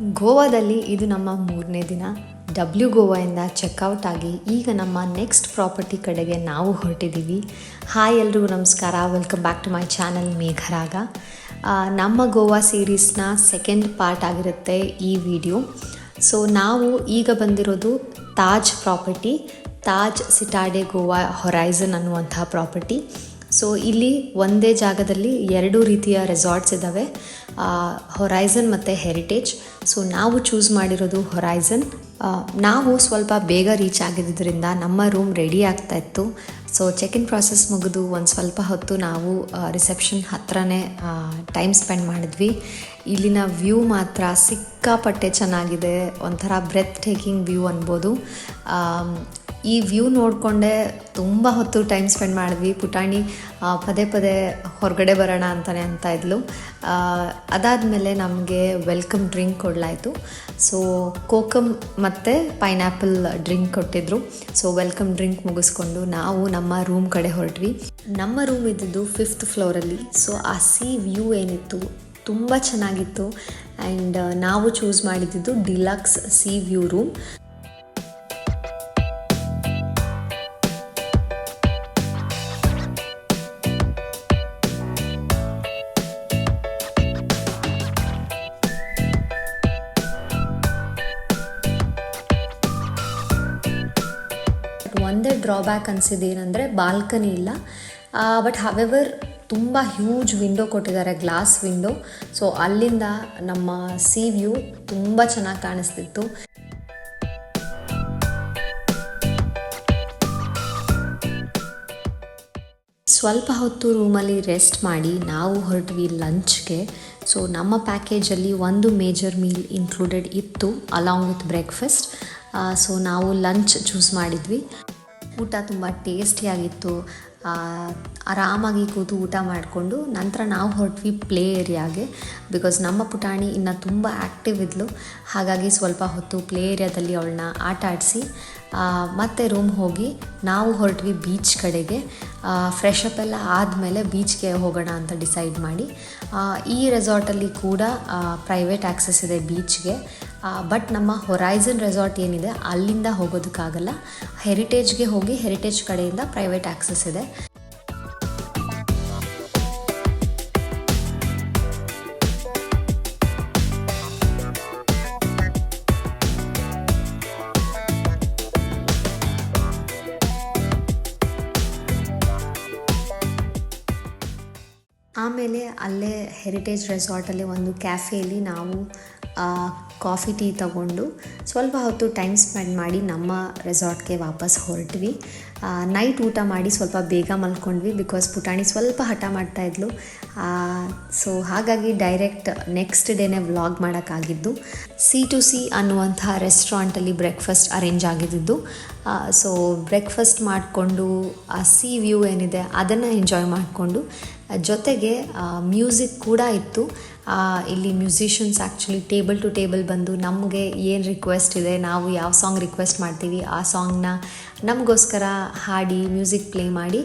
ಗೋವಾದಲ್ಲಿ ಇದು ನಮ್ಮ ಮೂರನೇ ದಿನ. ಡಬ್ಲ್ಯೂ ಗೋವಾಯಿಂದ ಚೆಕ್ಔಟ್ ಆಗಿ ಈಗ ನಮ್ಮ ನೆಕ್ಸ್ಟ್ ಪ್ರಾಪರ್ಟಿ ಕಡೆಗೆ ನಾವು ಹೊರಟಿದ್ದೀವಿ. ಹಾಯ್ ಎಲ್ರಿಗೂ ನಮಸ್ಕಾರ. Welcome back to my channel Megharaga. ನಮ್ಮ ಗೋವಾ ಸೀರೀಸ್ನ ಸೆಕೆಂಡ್ ಪಾರ್ಟ್ ಆಗಿರುತ್ತೆ ಈ ವಿಡಿಯೋ ಸೊ ನಾವು ಈಗ ಬಂದಿರೋದು Taj property Taj Citadel Goa Horizon ಅನ್ನುವಂತಹ ಪ್ರಾಪರ್ಟಿ ಸೊ ಇಲ್ಲಿ ಒಂದೇ ಜಾಗದಲ್ಲಿ ಎರಡು ರೀತಿಯ ರೆಸಾರ್ಟ್ಸ್ ಇದ್ದಾವೆ ಹೊರೈಸನ್ ಮತ್ತು ಹೆರಿಟೇಜ್ ಸೊ ನಾವು ಚೂಸ್ ಮಾಡಿರೋದು ಹೊರೈಸನ್ ನಾವು ಸ್ವಲ್ಪ ಬೇಗ ರೀಚ್ ಆಗಿದ್ದರಿಂದ ನಮ್ಮ ರೂಮ್ ರೆಡಿ ಆಗ್ತಾ ಇತ್ತು. ಸೊ ಚೆಕ್ ಇನ್ ಪ್ರಾಸೆಸ್ ಮುಗಿದು ಒಂದು ಸ್ವಲ್ಪ ಹೊತ್ತು ನಾವು ರಿಸೆಪ್ಷನ್ ಹತ್ರನೇ ಟೈಮ್ ಸ್ಪೆಂಡ್ ಮಾಡಿದ್ವಿ. ಇಲ್ಲಿನ ವ್ಯೂ ಮಾತ್ರ ಸಿಕ್ಕಾಪಟ್ಟೆ ಚೆನ್ನಾಗಿದೆ. ಒಂಥರ ಬ್ರೆತ್ ಟೇಕಿಂಗ್ ವ್ಯೂ ಅನ್ಬೋದು ಈ ವ್ಯೂ ನೋಡಿಕೊಂಡೆ ತುಂಬ ಹೊತ್ತು ಟೈಮ್ ಸ್ಪೆಂಡ್ ಮಾಡಿದ್ವಿ. ಪುಟಾಣಿ ಪದೇ ಪದೇ ಹೊರಗಡೆ ಬರೋಣ ಅಂತಲೇ ಅಂತ ಇದ್ಲು. ಅದಾದಮೇಲೆ ನಮಗೆ ವೆಲ್ಕಮ್ ಡ್ರಿಂಕ್ ಕೊಡಲಾಯಿತು. ಸೊ ಕೋಕಮ್ ಮತ್ತು ಪೈನಾಪಲ್ ಡ್ರಿಂಕ್ ಕೊಟ್ಟಿದ್ರು. ಸೊ ವೆಲ್ಕಮ್ ಡ್ರಿಂಕ್ ಮುಗಿಸ್ಕೊಂಡು ನಾವು ನಮ್ಮ ರೂಮ್ ಕಡೆ ಹೊರಟ್ವಿ. ನಮ್ಮ ರೂಮ್ ಇದ್ದಿದ್ದು ಫಿಫ್ತ್ ಫ್ಲೋರಲ್ಲಿ ಸೊ ಆ ಸಿ ವ್ಯೂ ಏನಿತ್ತು ತುಂಬ ಚೆನ್ನಾಗಿತ್ತು. ಆ್ಯಂಡ್ ನಾವು ಚೂಸ್ ಮಾಡಿದ್ದು ಡಿಲಕ್ಸ್ ಸಿ ವ್ಯೂ ರೂಮ್ ಒಂದೇ ಡ್ರಾಬ್ಯಾಕ್ ಅನಿಸಿದ್ದು ಏನಂದರೆ ಬಾಲ್ಕನಿ ಇಲ್ಲ. ಬಟ್ ಹವೆವರ್ ತುಂಬ ಹ್ಯೂಜ್ ವಿಂಡೋ ಕೊಟ್ಟಿದ್ದಾರೆ ಗ್ಲಾಸ್ ವಿಂಡೋ ಸೊ ಅಲ್ಲಿಂದ ನಮ್ಮ ಸಿ ವ್ಯೂ ತುಂಬ ಚೆನ್ನಾಗಿ ಕಾಣಿಸ್ತಿತ್ತು. ಸ್ವಲ್ಪ ಹೊತ್ತು ರೂಮಲ್ಲಿ ರೆಸ್ಟ್ ಮಾಡಿ ನಾವು ಹೊರಟ್ವಿ ಲಂಚ್ಗೆ ಸೊ ನಮ್ಮ ಪ್ಯಾಕೇಜಲ್ಲಿ ಒಂದು ಮೇಜರ್ ಮೀಲ್ ಇನ್ಕ್ಲೂಡೆಡ್ ಇತ್ತು ಅಲಾಂಗ್ ವಿತ್ ಬ್ರೇಕ್ಫಾಸ್ಟ್ ಸೊ ನಾವು ಲಂಚ್ ಚೂಸ್ ಮಾಡಿದ್ವಿ. ಊಟ ತುಂಬ ಟೇಸ್ಟಿಯಾಗಿತ್ತು. ಆರಾಮಾಗಿ ಕೂತು ಊಟ ಮಾಡಿಕೊಂಡು ನಂತರ ನಾವು ಹೊರಟ್ವಿ ಪ್ಲೇ ಏರಿಯಾಗೆ. ಬಿಕಾಸ್ ನಮ್ಮ ಪುಟಾಣಿ ಇನ್ನು ತುಂಬ ಆ್ಯಕ್ಟಿವ್ ಇದ್ಲು. ಹಾಗಾಗಿ ಸ್ವಲ್ಪ ಹೊತ್ತು ಪ್ಲೇ ಏರಿಯಾದಲ್ಲಿ ಅವಳನ್ನ ಆಟ ಆಡಿಸಿ ಮತ್ತೆ ರೂಮ್ ಹೋಗಿ ನಾವು ಹೊರಟ್ವಿ ಬೀಚ್ ಕಡೆಗೆ. ಫ್ರೆಶ್ ಅಪ್ ಎಲ್ಲ ಆದಮೇಲೆ ಬೀಚ್ಗೆ ಹೋಗೋಣ ಅಂತ ಡಿಸೈಡ್ ಮಾಡಿ ಈ ರೆಸಾರ್ಟಲ್ಲಿ ಕೂಡ ಪ್ರೈವೇಟ್ ಆ್ಯಕ್ಸಸ್ ಇದೆ ಬೀಚ್ಗೆ ಬಟ್ ನಮ್ಮ ಹೊರೈಸನ್ ರೆಸಾರ್ಟ್ ಏನಿದೆ, ಅಲ್ಲಿಂದ ಹೋಗೋದಕ್ಕಾಗಲ್ಲ. ಹೆರಿಟೇಜ್ಗೆ ಹೋಗಿ ಹೆರಿಟೇಜ್ ಕಡೆಯಿಂದ ಪ್ರೈವೇಟ್ ಆ್ಯಕ್ಸಸ್ ಇದೆ. ಆಮೇಲೆ ಅಲ್ಲೇ ಹೆರಿಟೇಜ್ ರೆಸಾರ್ಟಲ್ಲಿ ಒಂದು ಕ್ಯಾಫೆಯಲ್ಲಿ ನಾವು ಕಾಫಿ ಟೀ ತಗೊಂಡು ಸ್ವಲ್ಪ ಹೊತ್ತು ಟೈಮ್ ಸ್ಪೆಂಡ್ ಮಾಡಿ ನಮ್ಮ ರೆಸಾರ್ಟ್ಗೆ ವಾಪಸ್ ಹೊರಟ್ವಿ. ನೈಟ್ ಊಟ ಮಾಡಿ ಸ್ವಲ್ಪ ಬೇಗ ಮಲ್ಕೊಂಡ್ವಿ ಬಿಕಾಸ್ ಪುಟಾಣಿ ಸ್ವಲ್ಪ ಹಠ ಮಾಡ್ತಾ ಇದ್ಲು. ಸೊ ಹಾಗಾಗಿ ಡೈರೆಕ್ಟ್ ನೆಕ್ಸ್ಟ್ ಡೇನೇ ವ್ಲಾಗ್ ಮಾಡೋಕ್ಕಾಗಿದ್ದು. ಸಿ ಟು ಸಿ ಅನ್ನುವಂಥ ರೆಸ್ಟೋರೆಂಟಲ್ಲಿ ಬ್ರೇಕ್ಫಾಸ್ಟ್ ಅರೇಂಜ್ ಆಗಿದ್ದು. ಸೊ ಬ್ರೇಕ್ಫಾಸ್ಟ್ ಮಾಡಿಕೊಂಡು, ಆ, ಸಿ ವ್ಯೂ ಏನಿದೆ ಅದನ್ನು ಎಂಜಾಯ್ ಮಾಡಿಕೊಂಡು ಜೊತೆಗೆ ಮ್ಯೂಸಿಕ್ ಕೂಡ ಇತ್ತು. ಇಲ್ಲಿ musicians actually table to table ಬಂದು ನಮಗೆ ಏನು ರಿಕ್ವೆಸ್ಟ್ ಇದೆ, ನಾವು ಯಾವ ಸಾಂಗ್ ರಿಕ್ವೆಸ್ಟ್ ಮಾಡ್ತೀವಿ, ಆ ಸಾಂಗ್ನ ನಮಗೋಸ್ಕರ ಹಾಡಿ ಮ್ಯೂಸಿಕ್ ಪ್ಲೇ ಮಾಡಿ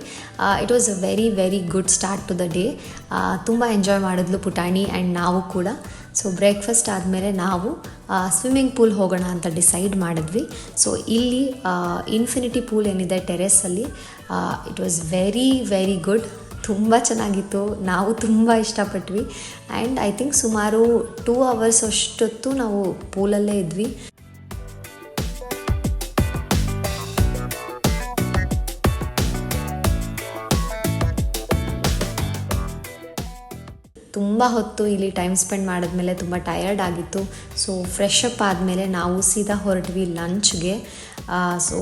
it was a very very good start to the day ತುಂಬ ಎಂಜಾಯ್ ಮಾಡಿದ್ಲು ಪುಟಾಣಿ ಆ್ಯಂಡ್ ನಾವು ಕೂಡ. ಸೊ ಬ್ರೇಕ್ಫಾಸ್ಟ್ ಆದಮೇಲೆ ನಾವು ಸ್ವಿಮ್ಮಿಂಗ್ ಪೂಲ್ ಹೋಗೋಣ ಅಂತ ಡಿಸೈಡ್ ಮಾಡಿದ್ವಿ. ಸೊ ಇಲ್ಲಿ ಇನ್ಫಿನಿಟಿ ಪೂಲ್ ಏನಿದೆ ಟೆರೆಸಲ್ಲಿ it was very very good ತುಂಬ ಚೆನ್ನಾಗಿತ್ತು. ನಾವು ತುಂಬ ಇಷ್ಟಪಟ್ವಿ. ಆ್ಯಂಡ್ ಐ ಥಿಂಕ್ ಸುಮಾರು ಟೂ ಅವರ್ಸ್ ಅಷ್ಟೊತ್ತು ನಾವು ಪೂಲಲ್ಲೇ ಇದ್ವಿ. ತುಂಬ ಹೊತ್ತು ಇಲ್ಲಿ ಟೈಮ್ ಸ್ಪೆಂಡ್ ಮಾಡಿದ್ಮೇಲೆ ತುಂಬ ಟಯರ್ಡ್ ಆಗಿತ್ತು. ಸೊ ಫ್ರೆಶ್ ಅಪ್ ಆದಮೇಲೆ ನಾವು ಸೀದಾ ಹೊರಟ್ವಿ ಲಂಚ್ಗೆ so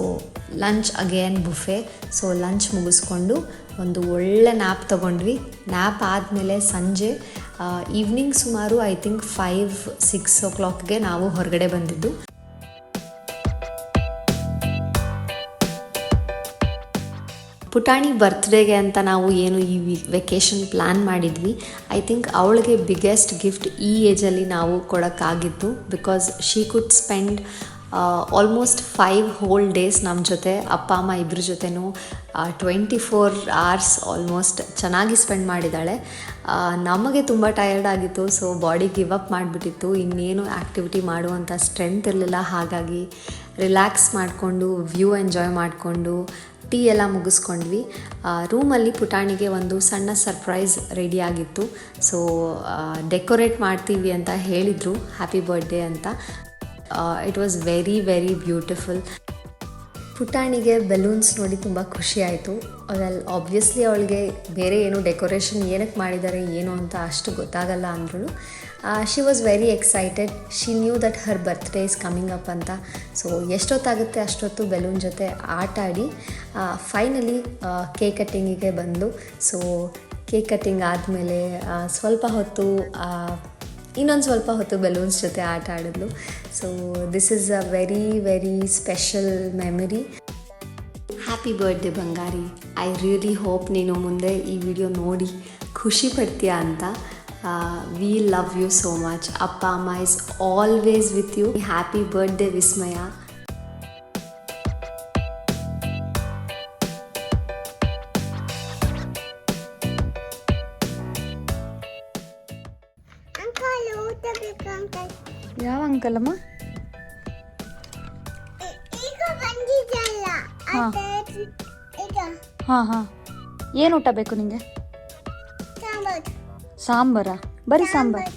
lunch again buffet so lunch ಮುಗಿಸ್ಕೊಂಡು ಒಂದು ಒಳ್ಳೆ ನ್ಯಾಪ್ ತೊಗೊಂಡ್ವಿ. ನ್ಯಾಪ್ ಆದಮೇಲೆ ಸಂಜೆ ಈವ್ನಿಂಗ್ ಸುಮಾರು ಐ ಥಿಂಕ್ ಫೈವ್ ಸಿಕ್ಸ್ ಓ ಕ್ಲಾಕ್ಗೆ ನಾವು ಹೊರಗಡೆ ಬಂದಿದ್ದು. ಪುಟಾಣಿ ಬರ್ತ್ಡೇಗೆ ಅಂತ ನಾವು ಏನು ಈ ವೆಕೇಷನ್ ಪ್ಲ್ಯಾನ್ ಮಾಡಿದ್ವಿ. ಐ ಥಿಂಕ್ ಅವಳಿಗೆ ಬಿಗ್ಗೆಸ್ಟ್ ಗಿಫ್ಟ್ ಈ ಏಜಲ್ಲಿ ನಾವು ಕೊಡೋಕ್ಕಾಗಿತ್ತು because she could spend almost five whole days ನಮ್ಮ ಜೊತೆ ಅಪ್ಪ, ಅಮ್ಮ ಇಬ್ಬರ ಜೊತೆನೂ ಟ್ವೆಂಟಿ ಫೋರ್ ಅವರ್ಸ್ ಆಲ್ಮೋಸ್ಟ್ ಚೆನ್ನಾಗಿ ಸ್ಪೆಂಡ್ ಮಾಡಿದ್ದಾಳೆ. ನಮಗೆ ತುಂಬ ಟಯರ್ಡ್ ಆಗಿತ್ತು ಸೊ ಬಾಡಿ ಗಿವ್ ಅಪ್ ಮಾಡಿಬಿಟ್ಟಿತ್ತು. ಇನ್ನೇನು ಆ್ಯಕ್ಟಿವಿಟಿ ಮಾಡುವಂಥ ಸ್ಟ್ರೆಂತ್ ಇರಲಿಲ್ಲ. ಹಾಗಾಗಿ ರಿಲ್ಯಾಕ್ಸ್ ಮಾಡಿಕೊಂಡು ವ್ಯೂ ಎಂಜಾಯ್ ಮಾಡಿಕೊಂಡು ಟೀ ಎಲ್ಲ ಮುಗಿಸ್ಕೊಂಡ್ವಿ. ರೂಮಲ್ಲಿ ಪುಟಾಣಿಗೆ ಒಂದು ಸಣ್ಣ ಸರ್ಪ್ರೈಸ್ ರೆಡಿ ಆಗಿತ್ತು. ಸೊ ಡೆಕೋರೇಟ್ ಮಾಡ್ತೀವಿ ಅಂತ ಹೇಳಿದರು. ಹ್ಯಾಪಿ ಬರ್ಡೇ ಅಂತ. It was very very beautiful ಪುಟಾಣಿಗೆ balloons ನೋಡಿ ತುಂಬ ಖುಷಿ ಆಯಿತು. ವೆಲ್ ಆಬ್ವಿಯಸ್ಲಿ ಅವಳಿಗೆ ಬೇರೆ ಏನು ಡೆಕೋರೇಷನ್ ಏನಕ್ಕೆ ಮಾಡಿದ್ದಾರೆ, ಏನು ಅಂತ ಅಷ್ಟು ಗೊತ್ತಾಗಲ್ಲ ಅಂದ್ರೂ she was very excited she knew that her birthday is coming up ಅಂತ. ಸೊ ಎಷ್ಟೊತ್ತಾಗುತ್ತೆ ಅಷ್ಟೊತ್ತು ಬೆಲೂನ್ ಜೊತೆ ಆಟ ಆಡಿ ಫೈನಲಿ ಕೇಕ್ ಕಟ್ಟಿಂಗಿಗೆ ಬಂದು. ಸೊ ಕೇಕ್ ಕಟ್ಟಿಂಗ್ ಆದಮೇಲೆ ಸ್ವಲ್ಪ ಹೊತ್ತು ಇನ್ನೊಂದು ಸ್ವಲ್ಪ ಹೊತ್ತು ಬೆಲೂನ್ಸ್ ಜೊತೆ ಆಟ ಆಡಿದ್ಲು. So this is a very very special memory happy birthday Bangari I really hope ನೀನು ಮುಂದೆ ಈ ವಿಡಿಯೋ ನೋಡಿ ಖುಷಿ ಪಡ್ತೀಯಾ ಅಂತ. We love you so much ಅಪ್ಪ, ಅಮ್ಮ is always with you happy birthday Vismaya ಯಾವ ಅಂಕಲ್ ಅಮ್ಮ ಈ- ಈಗ ಬಂದಿದ್ದಲ್ಲ ಹಾ. ಹಾಂ. ಹಾಂ ಏನು ಊಟ ಬೇಕು ನಿಮಗೆ ಸಾಂಬಾರ್. ಬರೀ ಸಾಂಬಾರು.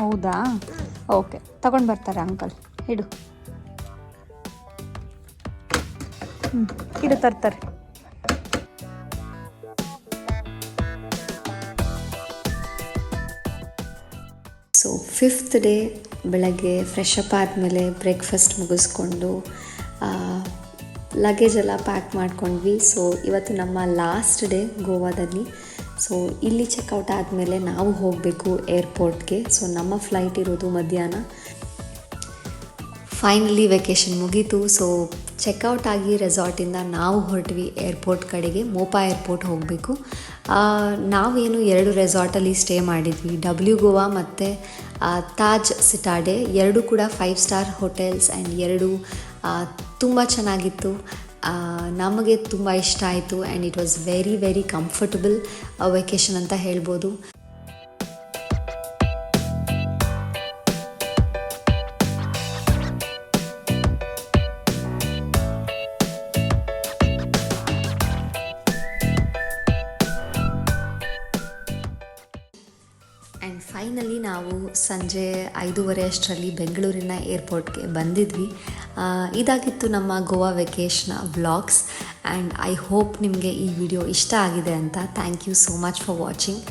ಹೌದಾ? ಓಕೆ. ತಗೊಂಡು ಬರ್ತಾರೆ ಅಂಕಲ್. ಇಡು. ಹ್ಞೂ ಇಡು ತರ್ತಾರೆ. ಸೊ ಫಿಫ್ತ್ ಡೇ ಬೆಳಗ್ಗೆ ಫ್ರೆಶ್ ಅಪ್ ಆದಮೇಲೆ ಬ್ರೇಕ್ಫಾಸ್ಟ್ ಮುಗಿಸ್ಕೊಂಡು ಲಗೇಜ್ ಎಲ್ಲ ಪ್ಯಾಕ್ ಮಾಡ್ಕೊಂಡ್ವಿ. ಸೊ ಇವತ್ತು ನಮ್ಮ ಲಾಸ್ಟ್ ಡೇ ಗೋವಾದಲ್ಲಿ. ಸೊ ಇಲ್ಲಿ ಚೆಕ್ಔಟ್ ಆದಮೇಲೆ ನಾವು ಹೋಗಬೇಕು ಏರ್ಪೋರ್ಟ್ಗೆ ಸೊ ನಮ್ಮ ಫ್ಲೈಟ್ ಇರೋದು ಮಧ್ಯಾಹ್ನ. ಫೈನಲಿ ವೆಕೇಷನ್ ಮುಗೀತು. ಸೊ ಚೆಕ್ಔಟ್ ಆಗಿ ರೆಸಾರ್ಟಿಂದ ನಾವು ಹೊರಟ್ವಿ ಏರ್ಪೋರ್ಟ್ ಕಡೆಗೆ. ಮೋಪಾ ಏರ್ಪೋರ್ಟ್ ಹೋಗಬೇಕು. ನಾವೇನು ಎರಡು ರೆಸಾರ್ಟಲ್ಲಿ ಸ್ಟೇ ಮಾಡಿದ್ವಿ. ಡಬ್ಲ್ಯೂ ಗೋವಾ ಮತ್ತು ತಾಜ್ ಸಿಟಾಡೆ ಎರಡು ಕೂಡ ಫೈವ್ ಸ್ಟಾರ್ ಹೋಟೆಲ್ಸ್ ಆ್ಯಂಡ್ ಎರಡು ತುಂಬ ಚೆನ್ನಾಗಿತ್ತು. ನಮಗೆ ತುಂಬ ಇಷ್ಟ ಆಯಿತು and it was very very comfortable vacation ಅಂತ ಹೇಳ್ಬೋದು. ಫೈನಲಿ ನಾವು ಸಂಜೆ ಐದೂವರೆ ಅಷ್ಟರಲ್ಲಿ ಬೆಂಗಳೂರಿನ ಏರ್ಪೋರ್ಟ್ಗೆ ಬಂದಿದ್ವಿ. ಇದಾಗಿತ್ತು ನಮ್ಮ ಗೋವಾ ವೆಕೇಶ್ನ ಬ್ಲಾಗ್ಸ್ ಆ್ಯಂಡ್ ಐ ಹೋಪ್ ನಿಮಗೆ ಈ ವಿಡಿಯೋ ಇಷ್ಟ ಆಗಿದೆ ಅಂತ. Thank you so much for watching.